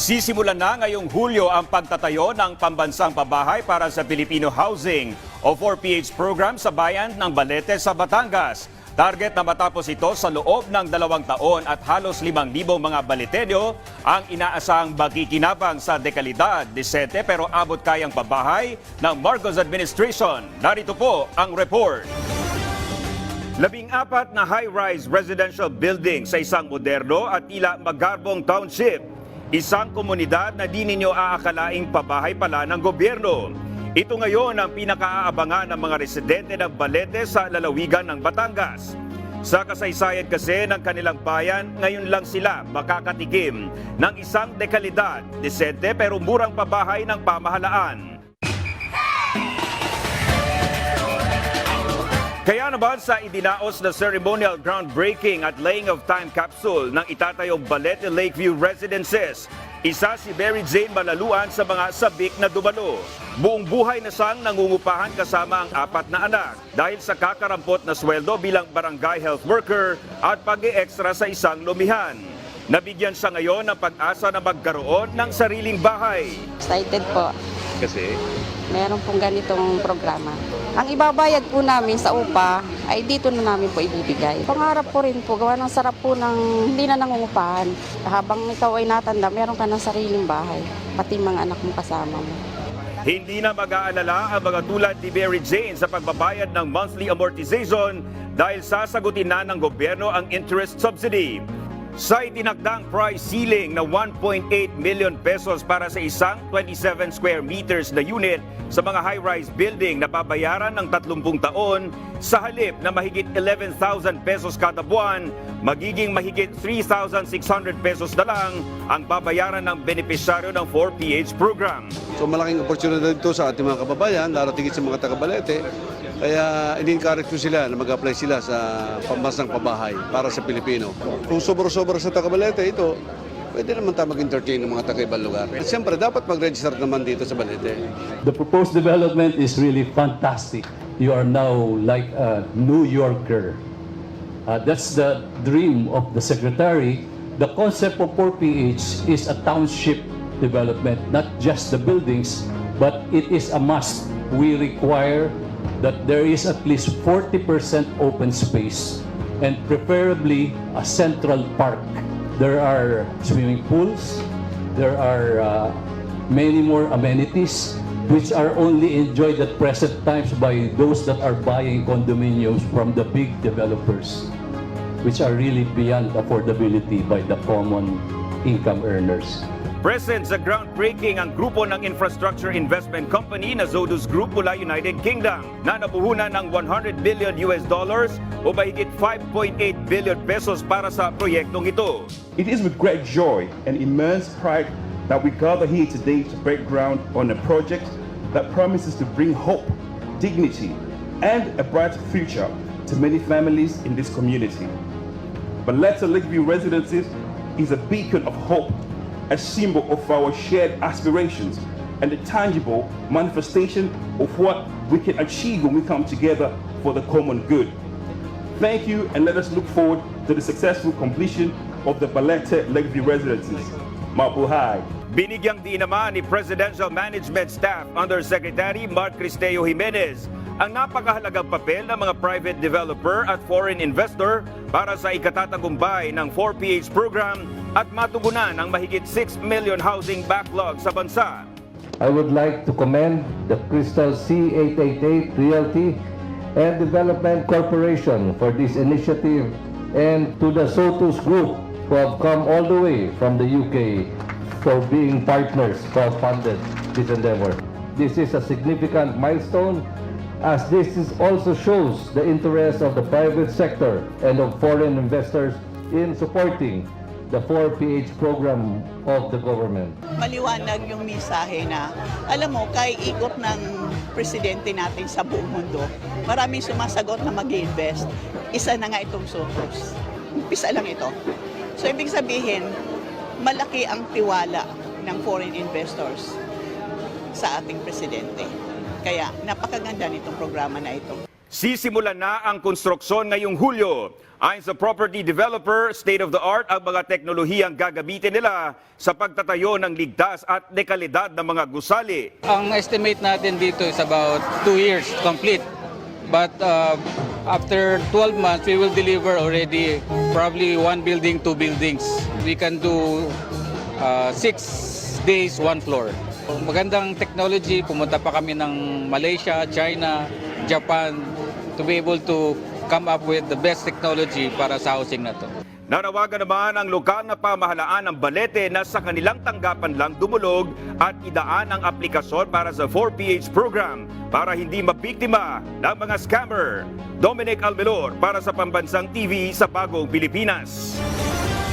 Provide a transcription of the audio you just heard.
Sisimulan na ngayong Hulyo ang pagtatayo ng pambansang pabahay para sa Filipino Housing o 4PH program sa bayan ng Balete sa Batangas. Target na matapos ito sa loob ng dalawang taon at halos 5,000 mga Baletenyo ang inaasang magkikinabang sa dekalidad, disente pero abot kayang pabahay ng Marcos Administration. Narito po ang report. Labing apat na high-rise residential building sa isang moderno at tila magarbong township. Isang komunidad na di ninyo aakalaing pabahay pala ng gobyerno. Ito ngayon ang pinakaaabangan ng mga residente ng Balete sa lalawigan ng Batangas. Sa kasaysayan kasi ng kanilang bayan, ngayon lang sila makakatikim ng isang dekalidad, desente pero murang pabahay ng pamahalaan. Kaya naman sa idinaos na ceremonial groundbreaking at laying of time capsule ng itatayong Balete Lakeview Residences, isa si Mary Jane Malaluan sa mga sabik na dumalo. Buong buhay na siyang nangungupahan kasama ang apat na anak dahil sa kakarampot na sweldo bilang barangay health worker at pag extra sa isang lumihan. Nabigyan siya ngayon ng pag-asa na magkaroon ng sariling bahay. Excited po. Kasi Meron pong ganitong programa. Ang ibabayad po namin sa upa ay dito na namin po ibibigay. Pangarap ko rin po, gawa ng sarap po ng hindi na nangungupahan. Habang ikaw ay natanda, meron ka ng sariling bahay. Pati mga anak mo kasama mo. Hindi na mag-aalala ang mga tulad ni Mary Jane sa pagbabayad ng monthly amortization dahil sasagutin na ng gobyerno ang interest subsidy. Sa itinakdang price ceiling na 1.8 million pesos para sa isang 27 square meters na unit sa mga high-rise building na babayaran ng 30 taon, sa halip na mahigit 11,000 pesos kada buwan, magiging mahigit 3,600 pesos na lang ang babayaran ng benepisyaryo ng 4PH program. So malaking oportunidad ito sa ating mga kababayan, lalo tigit sa mga taga-Balete. Kaya in-encourage ko sila na mag-apply sila sa pambansang pabahay para sa Pilipino. Kung sobra-sobra sa taga-Balete ito, pwede naman tayo mag-entertain ng mga taga-ibang lugar. At siyempre, dapat mag-register naman dito sa Balete. The proposed development is really fantastic. You are now like a New Yorker. Uh, that's the dream of the secretary. The concept of 4PH is a township development, not just the buildings, but it is a must. We require that there is at least 40% open space and preferably a central park. There are swimming pools, there are uh, many more amenities which are only enjoyed at present times by those that are buying condominiums from the big developers, which are really beyond affordability by the common income earners. Present sa groundbreaking ang grupo ng infrastructure investment company na Zodus Group mula United Kingdom na nabuhunan ng 100 billion US dollars o mahigit 5.8 billion pesos para sa proyektong ito. It is with great joy and immense pride that we gather here today to break ground on a project that promises to bring hope, dignity, and a bright future to many families in this community. But Baletta Lakeview Residences is a beacon of hope, a symbol of our shared aspirations, and a tangible manifestation of what we can achieve when we come together for the common good. Thank you, and let us look forward to the successful completion of the Balete Lakeview Residences. Mabuhay! Binigyang di naman ni Presidential Management Staff Undersecretary Mark Cristeo Jimenez ang napakahalagang papel ng mga private developer at foreign investor para sa ikatatagumpay ng 4PH program at matugunan ang mahigit 6 million housing backlog sa bansa. I would like to commend the Crystal C888 Realty and Development Corporation for this initiative and to the Sotus Group who have come all the way from the UK for being partners who have funded this endeavor. This is a significant milestone as this is also shows the interest of the private sector and of foreign investors in supporting the 4PH program of the government. maliwanag yung mensahe na, alam mo, kay ikot ng presidente natin sa buong mundo, maraming sumasagot na mag invest Isa na nga itong Sotos. Umpisa lang ito. So, ibig sabihin, malaki ang tiwala ng foreign investors sa ating presidente. Kaya, napakaganda nitong programa na ito. Sisimulan na ang konstruksyon ngayong Hulyo. Ayon sa property developer, state-of-the-art ang mga teknolohiyang gagamitin nila sa pagtatayo ng ligtas at dekalidad ng mga gusali. Ang estimate natin dito is about 2 years complete. But uh, after 12 months, we will deliver already probably one building, two buildings. We can do uh, six days, one floor. Magandang technology, pumunta pa kami ng Malaysia, China, Japan to be able to come up with the best technology para sa housing na to. Nanawagan naman ang lokal na pamahalaan ng Balete na sa kanilang tanggapan lang dumulog at idaan ang aplikasyon para sa 4PH program para hindi mabiktima ng mga scammer. Dominic Almelor para sa Pambansang TV sa Bagong Pilipinas.